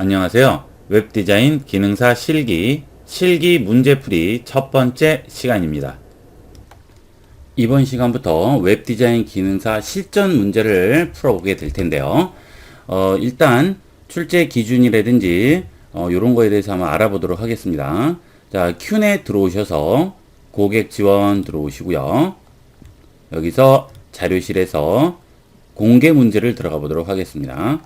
안녕하세요. 웹디자인 기능사 실기, 실기 문제풀이 첫 번째 시간입니다. 이번 시간부터 웹디자인 기능사 실전 문제를 풀어보게 될 텐데요. 어, 일단 출제 기준이라든지 어, 이런 거에 대해서 한번 알아보도록 하겠습니다. 자, 큐에 들어오셔서 고객 지원 들어오시고요. 여기서 자료실에서 공개 문제를 들어가 보도록 하겠습니다.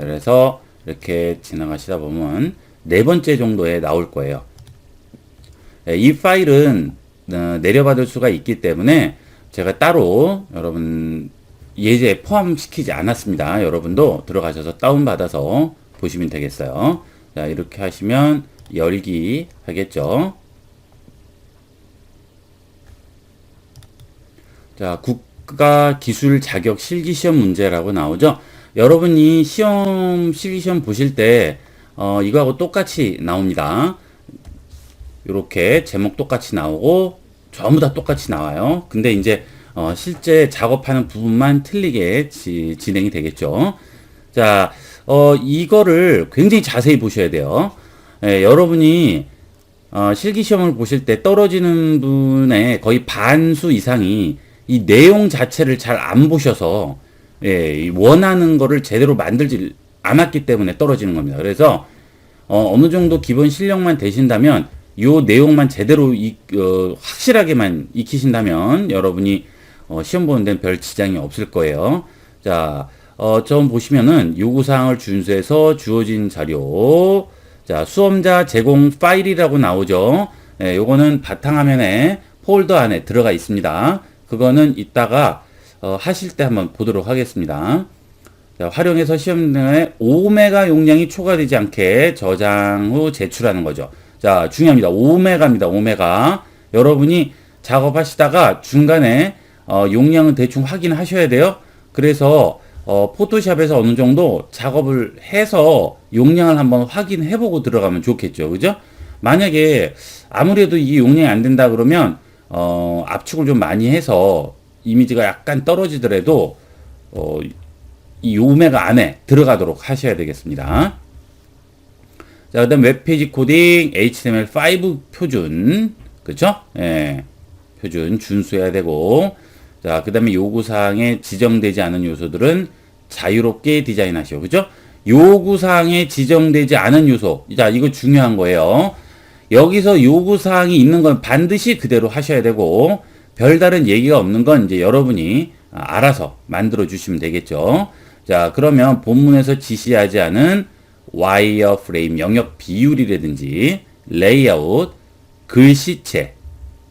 그래서 이렇게 지나가시다 보면 네 번째 정도에 나올 거예요. 예, 이 파일은 어, 내려받을 수가 있기 때문에 제가 따로 여러분 예제 포함시키지 않았습니다. 여러분도 들어가셔서 다운받아서 보시면 되겠어요. 자, 이렇게 하시면 열기 하겠죠. 자, 국가 기술 자격 실기 시험 문제라고 나오죠. 여러분이 시험 실기 시험 보실 때 어, 이거하고 똑같이 나옵니다. 이렇게 제목 똑같이 나오고 전부 다 똑같이 나와요. 근데 이제 어, 실제 작업하는 부분만 틀리게 지, 진행이 되겠죠. 자, 어, 이거를 굉장히 자세히 보셔야 돼요. 예, 여러분이 어, 실기 시험을 보실 때 떨어지는 분의 거의 반수 이상이 이 내용 자체를 잘 안 보셔서 예, 이 원하는 거를 제대로 만들지 않았기 때문에 떨어지는 겁니다. 그래서 어, 어느 정도 기본 실력만 되신다면 요 내용만 제대로 이, 어, 확실하게만 익히신다면 여러분이 어, 시험 보는 데는 별 지장이 없을 거예요. 자, 어, 좀 보시면은 요구사항을 준수해서 주어진 자료, 자, 수험자 제공 파일이라고 나오죠. 예, 요거는 바탕화면에 폴더 안에 들어가 있습니다. 그거는 이따가 어, 하실 때 한번 보도록 하겠습니다. 자, 활용해서 시험 내에 5메가 용량이 초과되지 않게 저장 후 제출하는 거죠. 자, 중요합니다. 5메가입니다. 5메가. 여러분이 작업하시다가 중간에 어, 용량은 대충 확인하셔야 돼요. 그래서 어, 포토샵에서 어느 정도 작업을 해서 용량을 한번 확인해 보고 들어가면 좋겠죠. 그죠? 만약에 아무래도 이게 용량이 안 된다 그러면 어, 압축을 좀 많이 해서 이미지가 약간 떨어지더라도 어, 이 요매가 안에 들어가도록 하셔야 되겠습니다. 자, 그다음 웹페이지 코딩 HTML5 표준 그렇죠? 예. 표준 준수해야 되고 자, 그다음에 요구 사항에 지정되지 않은 요소들은 자유롭게 디자인하시오. 그죠? 요구 사항에 지정되지 않은 요소. 자, 이거 중요한 거예요. 여기서 요구 사항이 있는 건 반드시 그대로 하셔야 되고 별다른 얘기가 없는 건 이제 여러분이 알아서 만들어 주시면 되겠죠. 자, 그러면 본문에서 지시하지 않은 와이어 프레임 영역 비율이라든지 레이아웃, 글씨체,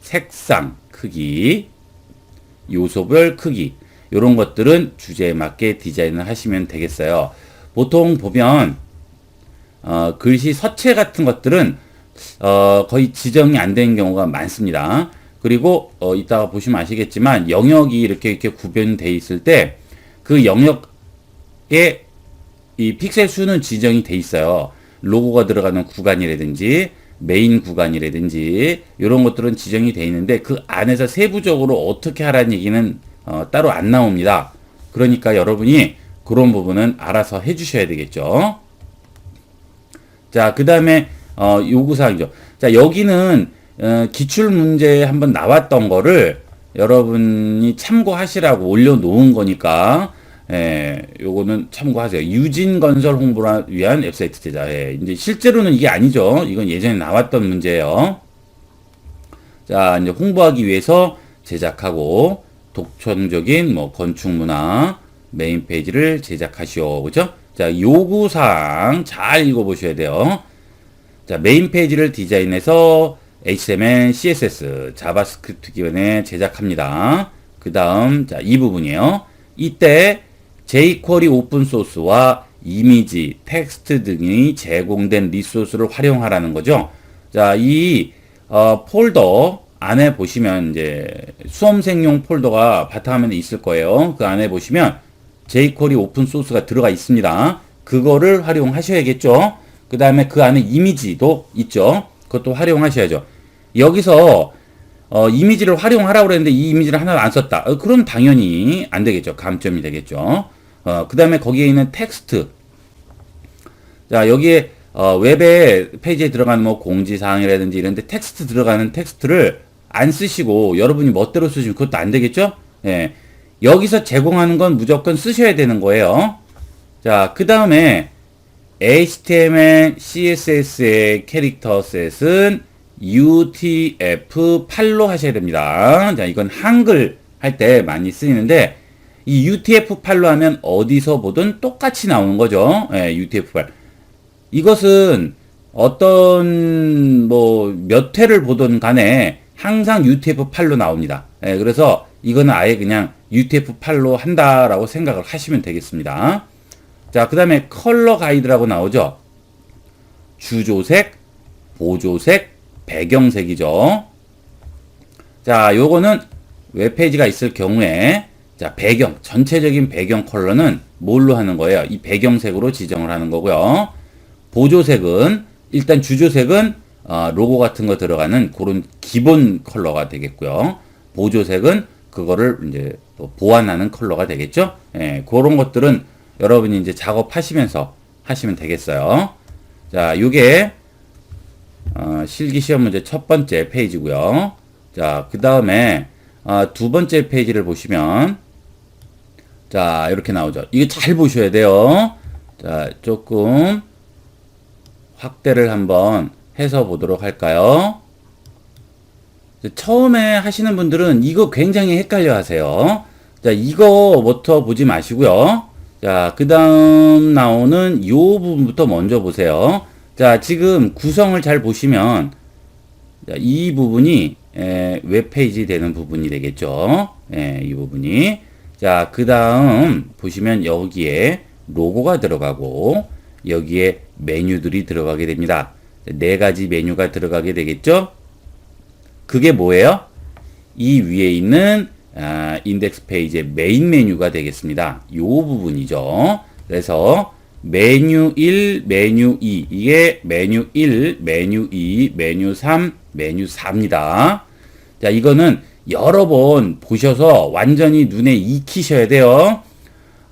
색상, 크기, 요소별 크기 이런 것들은 주제에 맞게 디자인을 하시면 되겠어요. 보통 보면 어, 글씨 서체 같은 것들은 어, 거의 지정이 안 되는 경우가 많습니다. 그리고 어, 이따가 보시면 아시겠지만 영역이 이렇게 이렇게 구별돼 있을 때 그 영역에 이 픽셀 수는 지정이 돼 있어요. 로고가 들어가는 구간이라든지 메인 구간이라든지 이런 것들은 지정이 돼 있는데 그 안에서 세부적으로 어떻게 하라는 얘기는 어, 따로 안 나옵니다. 그러니까 여러분이 그런 부분은 알아서 해주셔야 되겠죠. 자, 그 다음에 어, 요구사항이죠. 자, 여기는 어, 기출 문제에 한번 나왔던 거를 여러분이 참고하시라고 올려놓은 거니까 예, 요거는 참고하세요. 유진 건설 홍보를 위한 웹사이트 제작. 예, 이제 실제로는 이게 아니죠. 이건 예전에 나왔던 문제예요. 자, 이제 홍보하기 위해서 제작하고 독창적인 뭐 건축 문화 메인 페이지를 제작하시오. 그죠? 자, 요구 사항 잘 읽어 보셔야 돼요. 자, 메인 페이지를 디자인해서 HTML, CSS, 자바스크립트 기반에 제작합니다. 그 다음, 자, 이 부분이에요. 이때 jQuery 오픈소스와 이미지, 텍스트 등이 제공된 리소스를 활용하라는 거죠. 자, 이 어, 폴더 안에 보시면 이제 수험생용 폴더가 바탕화면에 있을 거예요. 그 안에 보시면 jQuery 오픈소스가 들어가 있습니다. 그거를 활용하셔야겠죠. 그 다음에 그 안에 이미지도 있죠. 그것도 활용하셔야죠. 여기서 어, 이미지를 활용하라고 그랬는데 이 이미지를 하나도 안 썼다. 어, 그럼 당연히 안 되겠죠. 감점이 되겠죠. 어, 그 다음에 거기에 있는 텍스트. 자, 여기에 어, 웹에 페이지에 들어가는 뭐 공지사항이라든지 이런데 텍스트 들어가는 텍스트를 안 쓰시고 여러분이 멋대로 쓰시면 그것도 안 되겠죠? 예. 여기서 제공하는 건 무조건 쓰셔야 되는 거예요. 자, 그 다음에 HTML, CSS의 캐릭터 셋은 UTF-8로 하셔야 됩니다. 자, 이건 한글 할 때 많이 쓰이는데, 이 UTF-8로 하면 어디서 보든 똑같이 나오는 거죠. 예, UTF-8. 이것은 어떤 뭐 몇 회를 보던 간에 항상 UTF-8로 나옵니다. 예, 그래서 이거는 아예 그냥 UTF-8로 한다라고 생각을 하시면 되겠습니다. 자, 그 다음에 컬러 가이드라고 나오죠. 주조색, 보조색, 배경색이죠. 자, 요거는 웹페이지가 있을 경우에 자, 배경, 전체적인 배경 컬러는 뭘로 하는 거예요? 이 배경색으로 지정을 하는 거고요. 보조색은 일단 주조색은 어, 로고 같은 거 들어가는 그런 기본 컬러가 되겠고요. 보조색은 그거를 이제 또 보완하는 컬러가 되겠죠. 예, 그런 것들은 여러분이 이제 작업하시면서 하시면 되겠어요. 자, 요게 어, 실기 시험 문제 첫 번째 페이지고요. 자, 그 다음에 어, 두 번째 페이지를 보시면 자, 이렇게 나오죠. 이거 잘 보셔야 돼요. 자, 조금 확대를 한번 해서 보도록 할까요? 처음에 하시는 분들은 이거 굉장히 헷갈려 하세요. 자, 이거부터 보지 마시고요. 자, 그 다음 나오는 요 부분부터 먼저 보세요. 자, 지금 구성을 잘 보시면, 자, 이 부분이, 에, 웹페이지 되는 부분이 되겠죠. 예, 이 부분이. 자, 그 다음 보시면 여기에 로고가 들어가고, 여기에 메뉴들이 들어가게 됩니다. 네 가지 메뉴가 들어가게 되겠죠? 그게 뭐예요? 이 위에 있는 아, 인덱스 페이지의 메인 메뉴가 되겠습니다. 요 부분이죠. 그래서 메뉴 1, 메뉴 2 이게 메뉴 1, 메뉴 2, 메뉴 3, 메뉴 4입니다. 자, 이거는 여러 번 보셔서 완전히 눈에 익히셔야 돼요.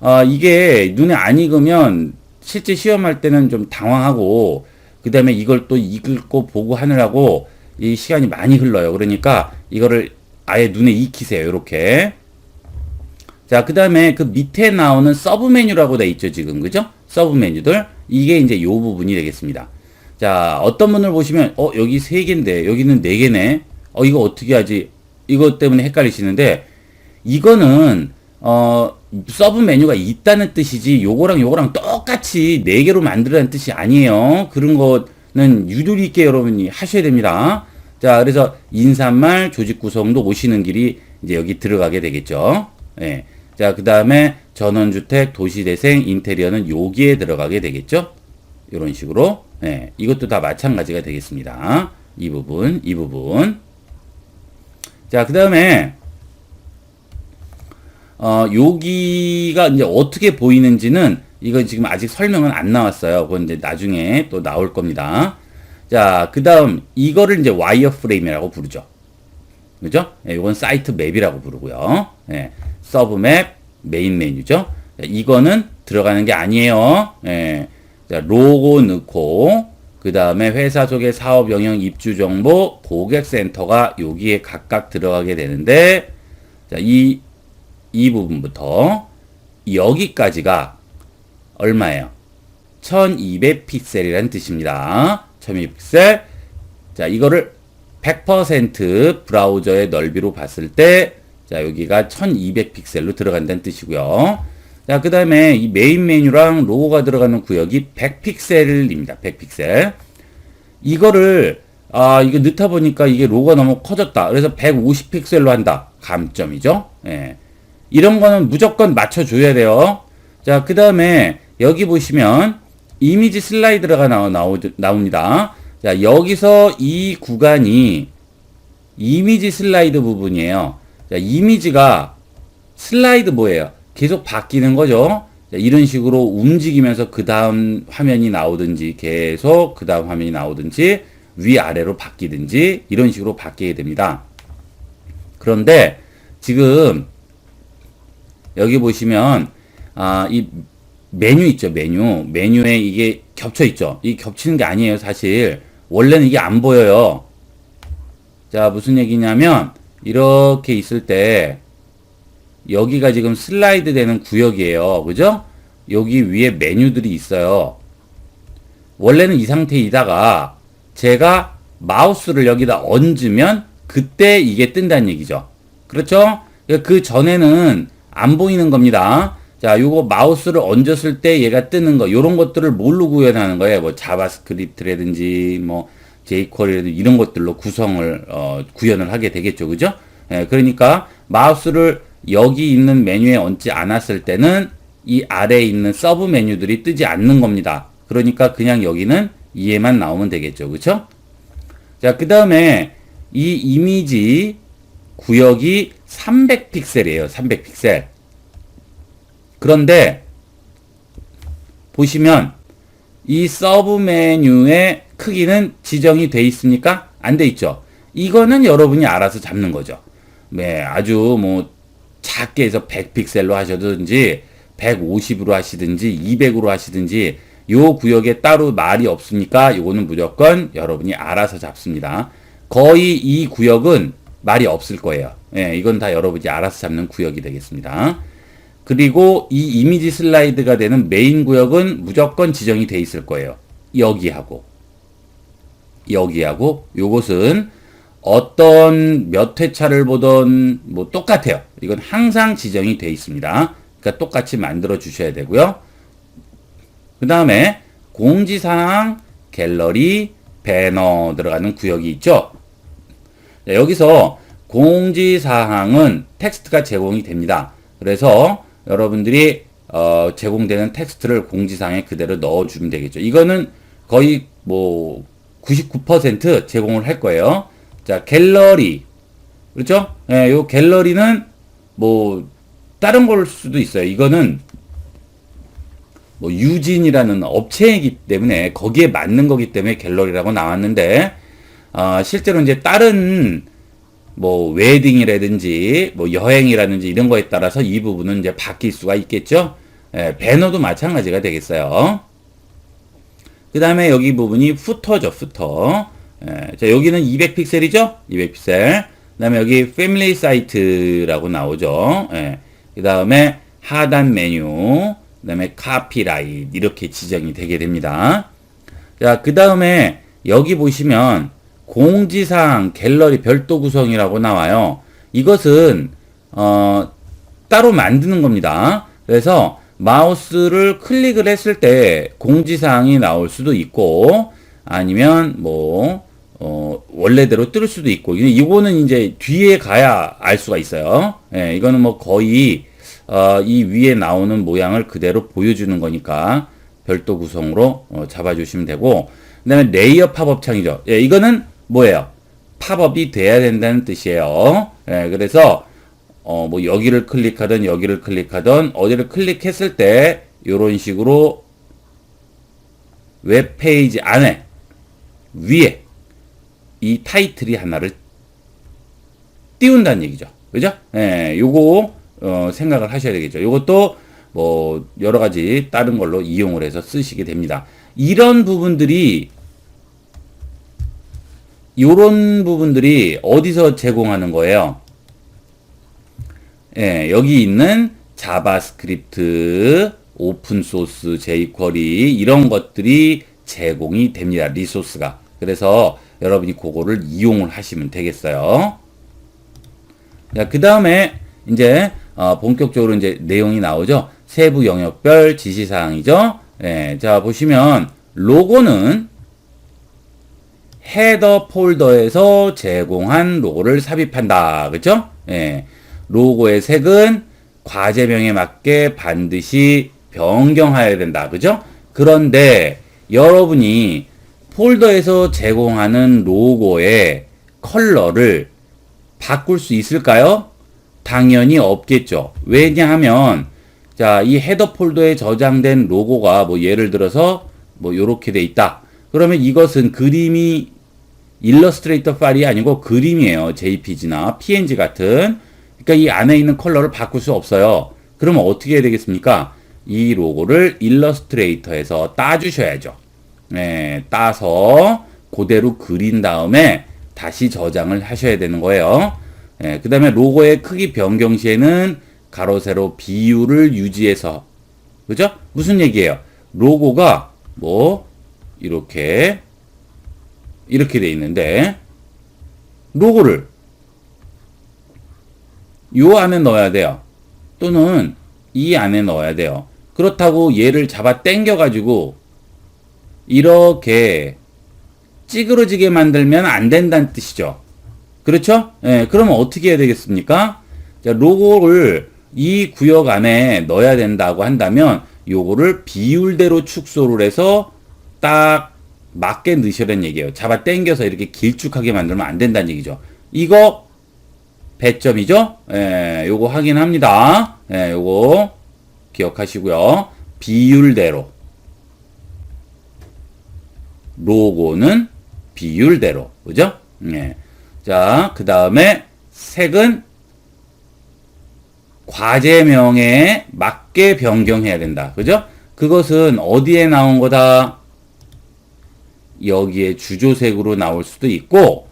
아, 이게 눈에 안 익으면 실제 시험할 때는 좀 당황하고 그 다음에 이걸 또 읽고 보고 하느라고 이 시간이 많이 흘러요. 그러니까 이거를 아예 눈에 익히세요. 이렇게. 자, 그 다음에 그 밑에 나오는 서브 메뉴라고 돼 있죠. 지금. 그죠? 서브 메뉴들. 이게 이제 요 부분이 되겠습니다. 자, 어떤 분을 보시면, 어, 여기 세 개인데, 여기는 네 개네. 어, 이거 어떻게 하지? 이것 때문에 헷갈리시는데, 이거는, 어, 서브 메뉴가 있다는 뜻이지, 요거랑 요거랑 똑같이 네 개로 만들라는 뜻이 아니에요. 그런 거는 유도리 있게 여러분이 하셔야 됩니다. 자, 그래서 인사말, 조직 구성도 오시는 길이 이제 여기 들어가게 되겠죠. 예. 자, 그 다음에 전원주택, 도시대생, 인테리어는 여기에 들어가게 되겠죠. 이런 식으로. 예. 이것도 다 마찬가지가 되겠습니다. 이 부분, 이 부분. 자, 그 다음에, 어, 여기가 이제 어떻게 보이는지는 이거 지금 아직 설명은 안 나왔어요. 그건 이제 나중에 또 나올 겁니다. 자, 그 다음, 이거를 이제 와이어 프레임이라고 부르죠. 그죠? 예, 이건 사이트 맵이라고 부르고요. 예, 서브 맵, 메인 메뉴죠. 자, 이거는 들어가는 게 아니에요. 예, 자, 로고 넣고, 그 다음에 회사 속의 사업 영역 입주 정보, 고객센터가 여기에 각각 들어가게 되는데, 자, 이, 이 부분부터 여기까지가 얼마예요? 1200픽셀이라는 뜻입니다. 1200픽셀. 자, 이거를 100% 브라우저의 넓이로 봤을 때, 자, 여기가 1200픽셀로 들어간다는 뜻이고요. 자, 그 다음에 이 메인 메뉴랑 로고가 들어가는 구역이 100픽셀입니다. 100픽셀. 이거를, 아, 이거 넣다 보니까 이게 로고가 너무 커졌다. 그래서 150픽셀로 한다. 감점이죠. 예. 이런 거는 무조건 맞춰줘야 돼요. 자, 그 다음에 여기 보시면 이미지 슬라이드가 나오, 나오, 나옵니다. 자, 여기서 이 구간이 이미지 슬라이드 부분이에요. 자, 이미지가 슬라이드 뭐예요? 계속 바뀌는 거죠. 자, 이런 식으로 움직이면서 그 다음 화면이 나오든지 계속 그 다음 화면이 나오든지 위아래로 바뀌든지 이런 식으로 바뀌게 됩니다. 그런데 지금 여기 보시면 아, 이 메뉴 있죠, 메뉴. 메뉴에 이게 겹쳐 있죠. 이 겹치는 게 아니에요, 사실. 원래는 이게 안 보여요. 자, 무슨 얘기냐면, 이렇게 있을 때, 여기가 지금 슬라이드 되는 구역이에요. 그죠? 여기 위에 메뉴들이 있어요. 원래는 이 상태이다가, 제가 마우스를 여기다 얹으면, 그때 이게 뜬다는 얘기죠. 그렇죠? 그 전에는 안 보이는 겁니다. 자, 요거 마우스를 얹었을 때 얘가 뜨는 거, 요런 것들을 뭘로 구현하는 거예요? 뭐 자바스크립트라든지 뭐 jQuery라든지 이런 것들로 구성을 어, 구현을 하게 되겠죠, 그죠? 예, 그러니까 마우스를 여기 있는 메뉴에 얹지 않았을 때는 이 아래에 있는 서브 메뉴들이 뜨지 않는 겁니다. 그러니까 그냥 여기는 이해만 나오면 되겠죠, 그죠? 자, 그 다음에 이 이미지 구역이 300픽셀이에요. 300픽셀. 그런데 보시면 이 서브 메뉴의 크기는 지정이 돼 있습니까? 안 돼 있죠. 이거는 여러분이 알아서 잡는 거죠. 네, 아주 뭐 작게 해서 100픽셀로 하셔든지 150으로 하시든지 200으로 하시든지 요 구역에 따로 말이 없으니까 요거는 무조건 여러분이 알아서 잡습니다. 거의 이 구역은 말이 없을 거예요. 예, 이건 다 여러분이 알아서 잡는 구역이 되겠습니다. 그리고 이 이미지 슬라이드가 되는 메인 구역은 무조건 지정이 돼 있을 거예요. 여기하고 여기하고 요것은 어떤 몇 회차를 보던 뭐 똑같아요. 이건 항상 지정이 돼 있습니다. 그러니까 똑같이 만들어 주셔야 되고요. 그 다음에 공지사항, 갤러리, 배너 들어가는 구역이 있죠. 자, 여기서 공지사항은 텍스트가 제공이 됩니다. 그래서 여러분들이 어, 제공되는 텍스트를 공지사항에 그대로 넣어주면 되겠죠. 이거는 거의 뭐 99% 제공을 할 거예요. 자, 갤러리. 그렇죠? 예, 요 갤러리는 뭐 다른 걸 수도 있어요. 이거는 뭐 유진이라는 업체이기 때문에 거기에 맞는 거기 때문에 갤러리라고 나왔는데 어, 실제로 이제 다른 뭐 웨딩이라든지 뭐 여행이라든지 이런 거에 따라서 이 부분은 이제 바뀔 수가 있겠죠. 예, 배너도 마찬가지가 되겠어요. 그 다음에 여기 부분이 푸터죠, 푸터. 예, 자, 여기는 200픽셀이죠? 200픽셀. 그 다음에 여기 패밀리 사이트라고 나오죠. 예, 그 다음에 하단 메뉴, 그 다음에 카피라이트 이렇게 지정이 되게 됩니다. 자, 그 다음에 여기 보시면 공지사항 갤러리 별도 구성이라고 나와요. 이것은 어, 따로 만드는 겁니다. 그래서 마우스를 클릭을 했을 때 공지사항이 나올 수도 있고 아니면 뭐 어, 원래대로 뜰 수도 있고 이거는 이제 뒤에 가야 알 수가 있어요. 예, 이거는 뭐 거의 어, 이 위에 나오는 모양을 그대로 보여주는 거니까 별도 구성으로 어, 잡아주시면 되고 그 다음에 레이어 팝업 창이죠. 예, 이거는 뭐예요? 팝업이 돼야 된다는 뜻이에요. 예, 그래서 어, 뭐 여기를 클릭하든 여기를 클릭하든 어디를 클릭했을 때 이런 식으로 웹페이지 안에 위에 이 타이틀이 하나를 띄운다는 얘기죠. 그죠? 예, 요거 어, 생각을 하셔야 되겠죠. 요것도 뭐 여러 가지 다른 걸로 이용을 해서 쓰시게 됩니다. 이런 부분들이 이런 부분들이 어디서 제공하는 거예요? 예, 여기 있는 자바스크립트, 오픈소스, jQuery 이런 것들이 제공이 됩니다. 리소스가. 그래서 여러분이 그거를 이용을 하시면 되겠어요. 자, 그 다음에 이제 어, 본격적으로 이제 내용이 나오죠. 세부 영역별 지시사항이죠. 예, 자, 보시면 로고는 헤더 폴더에서 제공한 로고를 삽입한다. 그죠? 예. 로고의 색은 과제명에 맞게 반드시 변경해야 된다. 그죠? 그런데 여러분이 폴더에서 제공하는 로고의 컬러를 바꿀 수 있을까요? 당연히 없겠죠. 왜냐하면 자, 이 헤더 폴더에 저장된 로고가 뭐 예를 들어서 뭐 요렇게 돼 있다. 그러면 이것은 그림이 일러스트레이터 파일이 아니고 그림이에요. JPG나 PNG 같은. 그러니까 이 안에 있는 컬러를 바꿀 수 없어요. 그러면 어떻게 해야 되겠습니까? 이 로고를 일러스트레이터에서 따주셔야죠. 예, 따서 그대로 그린 다음에 다시 저장을 하셔야 되는 거예요. 예, 그 다음에 로고의 크기 변경 시에는 가로 세로 비율을 유지해서 그죠? 무슨 얘기예요? 로고가 뭐 이렇게 이렇게 돼 있는데 로고를 요 안에 넣어야 돼요. 또는 이 안에 넣어야 돼요. 그렇다고 얘를 잡아 당겨 가지고 이렇게 찌그러지게 만들면 안 된다는 뜻이죠. 그렇죠? 예, 그러면 어떻게 해야 되겠습니까? 자, 로고를 이 구역 안에 넣어야 된다고 한다면 요거를 비율대로 축소를 해서 딱 맞게 넣으셔라는 얘기예요. 잡아 당겨서 이렇게 길쭉하게 만들면 안 된다는 얘기죠. 이거 배점이죠? 예, 요거 확인합니다. 예, 요거 기억하시고요. 비율대로. 로고는 비율대로. 그죠? 예. 자, 그 다음에 색은 과제명에 맞게 변경해야 된다. 그죠? 그것은 어디에 나온 거다? 여기에 주조색으로 나올 수도 있고,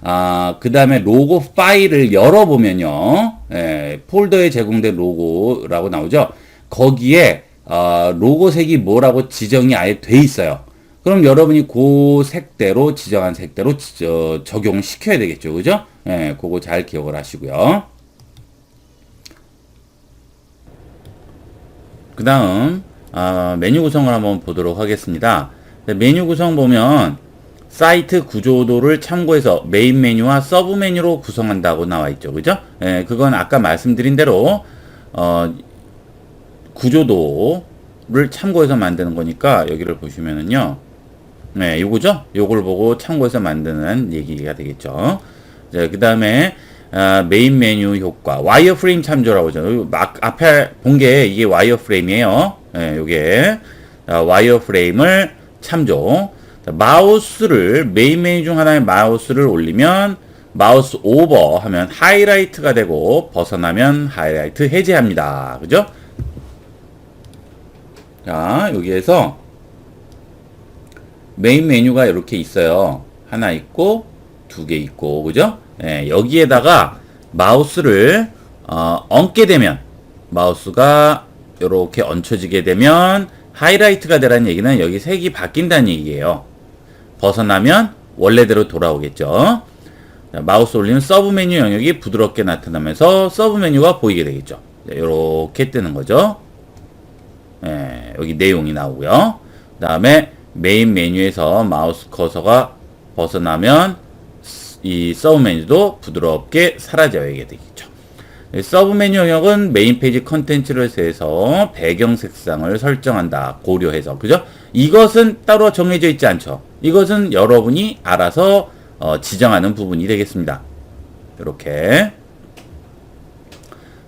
아, 그 다음에 로고 파일을 열어보면요. 예, 폴더에 제공된 로고라고 나오죠. 거기에, 아, 로고색이 뭐라고 지정이 아예 돼 있어요. 그럼 여러분이 그 색대로, 지정한 색대로 지- 저, 적용을 시켜야 되겠죠. 그죠? 예, 그거 잘 기억을 하시고요. 그 다음, 아, 메뉴 구성을 한번 보도록 하겠습니다. 네, 메뉴 구성 보면, 사이트 구조도를 참고해서 메인 메뉴와 서브 메뉴로 구성한다고 나와 있죠. 그죠? 예, 그건 아까 말씀드린 대로, 어, 구조도를 참고해서 만드는 거니까, 여기를 보시면은요, 네, 요거죠? 요걸 보고 참고해서 만드는 얘기가 되겠죠. 자, 그 다음에, 아, 메인 메뉴 효과, 와이어프레임 참조라고 하죠. 요 막, 앞에 본 게 이게 와이어프레임이에요. 예, 요게. 아, 와이어프레임을 참조. 자, 마우스를, 메인 메뉴 중 하나의 마우스를 올리면, 마우스 오버 하면 하이라이트가 되고, 벗어나면 하이라이트 해제합니다. 그죠? 자, 여기에서, 메인 메뉴가 이렇게 있어요. 하나 있고 두 개 있고 그죠? 예, 여기에다가 마우스를 어, 얹게 되면 마우스가 이렇게 얹혀지게 되면 하이라이트가 되라는 얘기는 여기 색이 바뀐다는 얘기예요. 벗어나면 원래대로 돌아오겠죠. 자, 마우스 올리면 서브 메뉴 영역이 부드럽게 나타나면서 서브 메뉴가 보이게 되겠죠. 이렇게 뜨는 거죠. 예, 여기 내용이 나오고요. 그 다음에 메인 메뉴에서 마우스 커서가 벗어나면 이 서브 메뉴도 부드럽게 사라져야 되겠죠. 이 서브 메뉴 영역은 메인 페이지 컨텐츠를 세서 배경 색상을 설정한다. 고려해서. 그죠? 이것은 따로 정해져 있지 않죠. 이것은 여러분이 알아서 어, 지정하는 부분이 되겠습니다. 이렇게.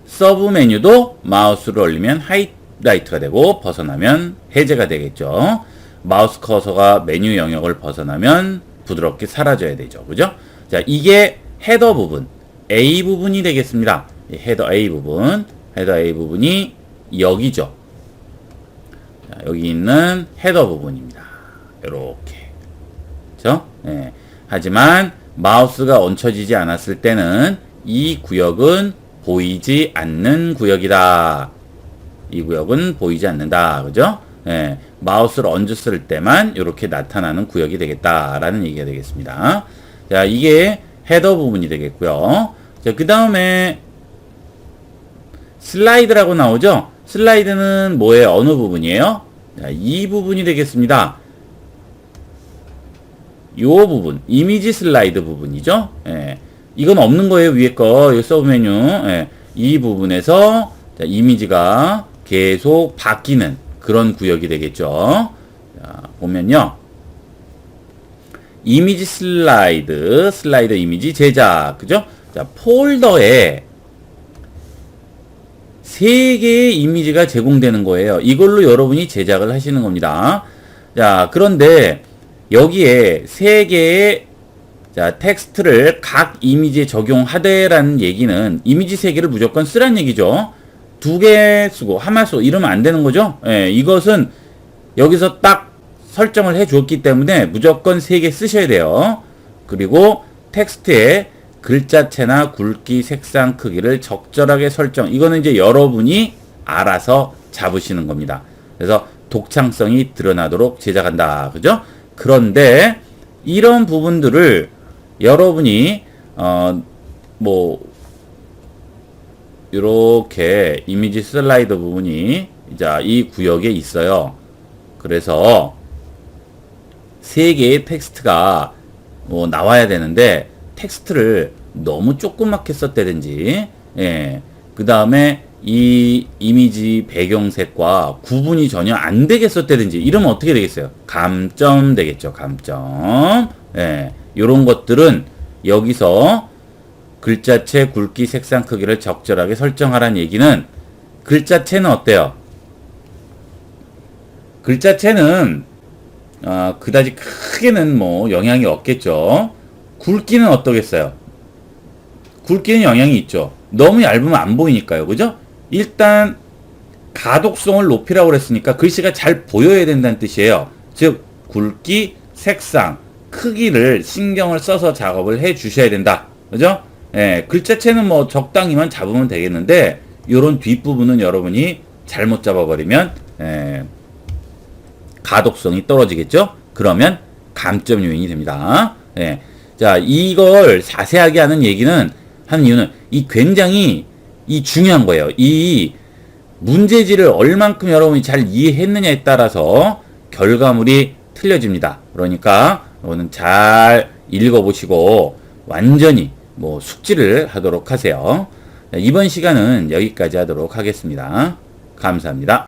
서브 메뉴도 마우스를 올리면 하이라이트가 되고 벗어나면 해제가 되겠죠. 마우스 커서가 메뉴 영역을 벗어나면 부드럽게 사라져야 되죠. 그죠? 자, 이게 헤더 부분, A 부분이 되겠습니다. 이 헤더 A 부분, 헤더 A 부분이 여기죠. 자, 여기 있는 헤더 부분입니다. 이렇게. 그죠? 예. 하지만 마우스가 얹혀지지 않았을 때는 이 구역은 보이지 않는 구역이다. 이 구역은 보이지 않는다. 그죠? 예, 마우스를 얹었을 때만 이렇게 나타나는 구역이 되겠다라는 얘기가 되겠습니다. 자, 이게 헤더 부분이 되겠고요. 자, 그 다음에 슬라이드라고 나오죠? 슬라이드는 뭐의 어느 부분이에요? 자, 이 부분이 되겠습니다. 요 부분, 이미지 슬라이드 부분이죠? 예. 이건 없는 거예요, 위에 거. 이 서브 메뉴. 예. 이 부분에서 자, 이미지가 계속 바뀌는 그런 구역이 되겠죠. 자, 보면요. 이미지 슬라이드, 슬라이드 이미지 제작, 그죠? 자, 폴더에 세 개의 이미지가 제공되는 거예요. 이걸로 여러분이 제작을 하시는 겁니다. 자, 그런데 여기에 세 개의 자, 텍스트를 각 이미지에 적용하되라는 얘기는 이미지 세 개를 무조건 쓰란 얘기죠. 두 개 쓰고 하나 쓰고 이러면 안 되는 거죠. 예, 이것은 여기서 딱 설정을 해 주었기 때문에 무조건 3개 쓰셔야 돼요. 그리고 텍스트에 글자체나 굵기, 색상, 크기를 적절하게 설정. 이거는 이제 여러분이 알아서 잡으시는 겁니다. 그래서 독창성이 드러나도록 제작한다. 그죠? 그런데 이런 부분들을 여러분이 어 뭐 이렇게 이미지 슬라이더 부분이 이제 이 구역에 있어요. 그래서 세 개의 텍스트가 뭐 나와야 되는데 텍스트를 너무 조그맣게 썼다든지 예. 그 다음에 이 이미지 배경색과 구분이 전혀 안 되게 썼다든지 이러면 어떻게 되겠어요? 감점 되겠죠. 감점. 예. 요런 것들은 여기서 글자체 굵기 색상 크기를 적절하게 설정하라는 얘기는 글자체는 어때요? 글자체는 아, 그다지 크게는 뭐 영향이 없겠죠. 굵기는 어떠겠어요? 굵기는 영향이 있죠. 너무 얇으면 안 보이니까요. 그죠? 일단 가독성을 높이라고 그랬으니까 글씨가 잘 보여야 된다는 뜻이에요. 즉 굵기, 색상, 크기를 신경을 써서 작업을 해 주셔야 된다. 그죠? 예, 글자체는 뭐 적당히만 잡으면 되겠는데 요런 뒷부분은 여러분이 잘못 잡아버리면 예, 가독성이 떨어지겠죠? 그러면 감점 요인이 됩니다. 예. 자, 이걸 자세하게 하는 얘기는 하는 이유는 이 굉장히 이 중요한 거예요. 이 문제지를 얼만큼 여러분이 잘 이해했느냐에 따라서 결과물이 틀려집니다. 그러니까 이거는 잘 읽어보시고 완전히 뭐 숙지를 하도록 하세요. 자, 이번 시간은 여기까지 하도록 하겠습니다. 감사합니다.